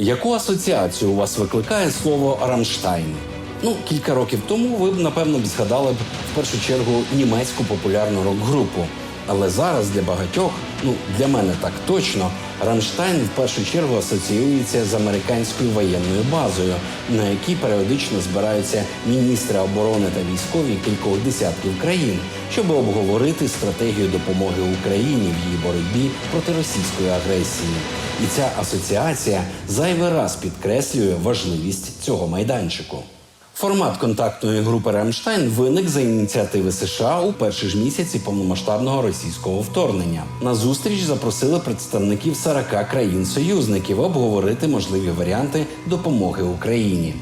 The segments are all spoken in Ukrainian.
Яку асоціацію у вас викликає слово Рамштайн? Ну, кілька років тому ви б напевно б згадали б в першу чергу німецьку популярну рок-групу. Але зараз для багатьох, ну для мене так точно, Рамштайн в першу чергу асоціюється з американською воєнною базою, на якій періодично збираються міністри оборони та військові кількох десятків країн, щоб обговорити стратегію допомоги Україні в її боротьбі проти російської агресії. І ця асоціація зайвий раз підкреслює важливість цього майданчику. Формат контактної групи Рамштайн виник за ініціативи США у перші ж місяці повномасштабного російського вторгнення. На зустріч запросили представників 40 країн-союзників обговорити можливі варіанти допомоги Україні.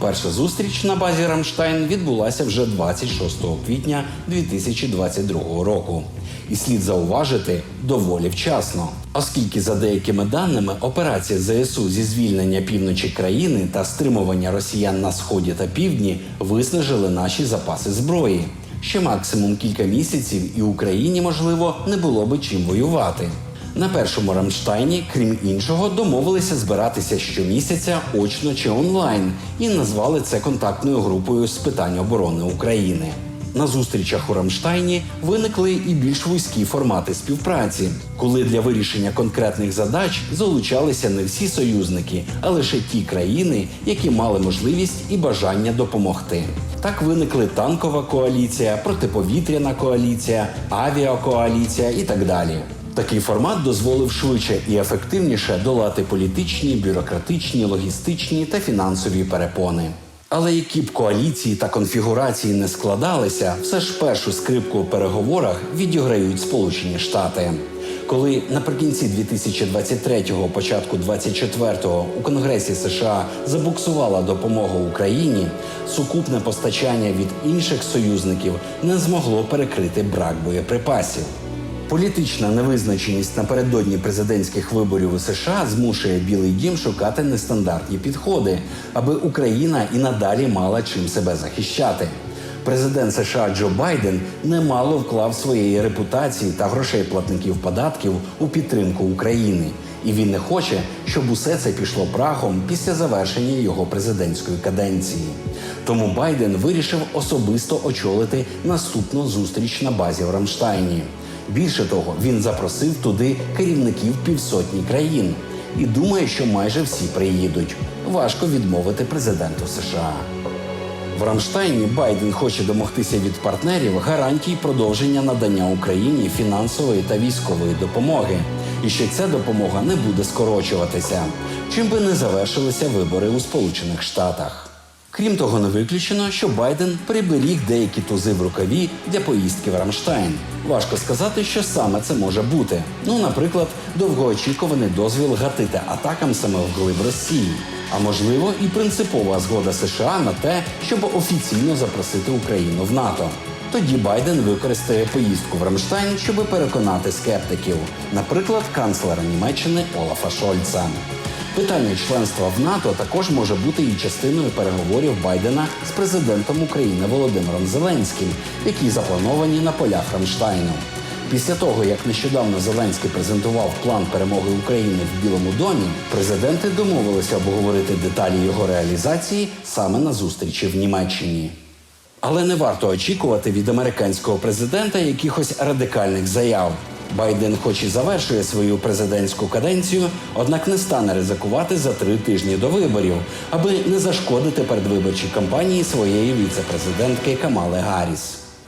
Перша зустріч на базі Рамштайн відбулася вже 26 квітня 2022 року. І слід зауважити доволі вчасно, оскільки за деякими даними операція ЗСУ зі звільнення півночі країни та стримування росіян на сході та півдні виснажили наші запаси зброї. Ще максимум кілька місяців, і Україні можливо не було би чим воювати. На першому Рамштайні, крім іншого, домовилися збиратися щомісяця очно чи онлайн і назвали це контактною групою з питань оборони України. На зустрічах у Рамштайні виникли і більш вузькі формати співпраці, коли для вирішення конкретних задач залучалися не всі союзники, а лише ті країни, які мали можливість і бажання допомогти. Так виникли танкова коаліція, протиповітряна коаліція, авіакоаліція і так далі. Такий формат дозволив швидше і ефективніше долати політичні, бюрократичні, логістичні та фінансові перепони. Але які б коаліції та конфігурації не складалися, все ж першу скрипку у переговорах відіграють Сполучені Штати. Коли наприкінці 2023-го, початку 24-го у Конгресі США забуксувала допомога Україні, сукупне постачання від інших союзників не змогло перекрити брак боєприпасів. Політична невизначеність напередодні президентських виборів у США змушує Білий Дім шукати нестандартні підходи, аби Україна і надалі мала чим себе захищати. Президент США Джо Байден немало вклав своєї репутації та грошей платників податків у підтримку України, і він не хоче, щоб усе це пішло прахом після завершення його президентської каденції. Тому Байден вирішив особисто очолити наступну зустріч на базі в Рамштайні. Більше того, він запросив туди керівників півсотні країн і думає, що майже всі приїдуть. Важко відмовити президенту США. В Рамштайні Байден хоче домогтися від партнерів гарантій продовження надання Україні фінансової та військової допомоги, і що ця допомога не буде скорочуватися, чим би не завершилися вибори у Сполучених Штатах. Крім того, не виключено, що Байден приберіг деякі тузи в рукаві для поїздки в Рамштайн. Важко сказати, що саме це може бути. Ну, наприклад, довгоочікуваний дозвіл гатити атакам саме вглиб Росії. А можливо, і принципова згода США на те, щоб офіційно запросити Україну в НАТО. Тоді Байден використає поїздку в Рамштайн, щоб переконати скептиків, наприклад, канцлера Німеччини Олафа Шольца. Питання членства в НАТО також може бути і частиною переговорів Байдена з президентом України Володимиром Зеленським, які заплановані на полях Рамштайну. Після того, як нещодавно Зеленський презентував план перемоги України в Білому домі, президенти домовилися обговорити деталі його реалізації саме на зустрічі в Німеччині. Але не варто очікувати від американського президента якихось радикальних заяв. Байден, хоч і завершує свою президентську каденцію, однак не стане ризикувати за три тижні до виборів, аби не зашкодити передвиборчій кампанії своєї віце-президентки Камали Гарріс.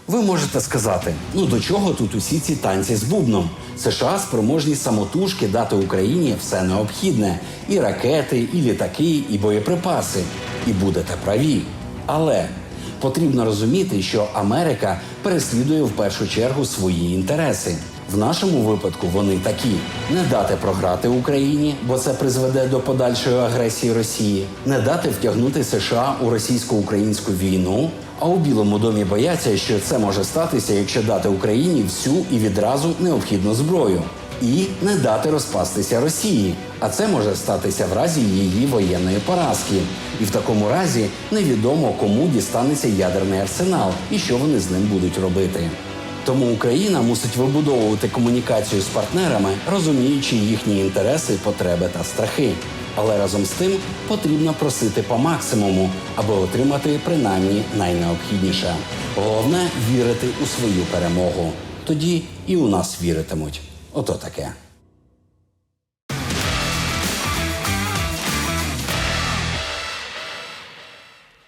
Ви можете сказати, ну до чого тут усі ці танці з бубном? США спроможні самотужки дати Україні все необхідне: і ракети, і літаки, і боєприпаси. І будете праві. Але потрібно розуміти, що Америка переслідує в першу чергу свої інтереси. В нашому випадку вони такі: не дати програти Україні, бо це призведе до подальшої агресії Росії, не дати втягнути США у російсько-українську війну. А у Білому домі бояться, що це може статися, якщо дати Україні всю і відразу необхідну зброю, і не дати розпастися Росії. А це може статися в разі її воєнної поразки. І в такому разі невідомо кому дістанеться ядерний арсенал і що вони з ним будуть робити. Тому Україна мусить вибудовувати комунікацію з партнерами, розуміючи їхні інтереси, потреби та страхи. Але разом з тим потрібно просити по максимуму, аби отримати принаймні найнеобхідніше. Головне вірити у свою перемогу. Тоді і у нас віритимуть. Ото таке.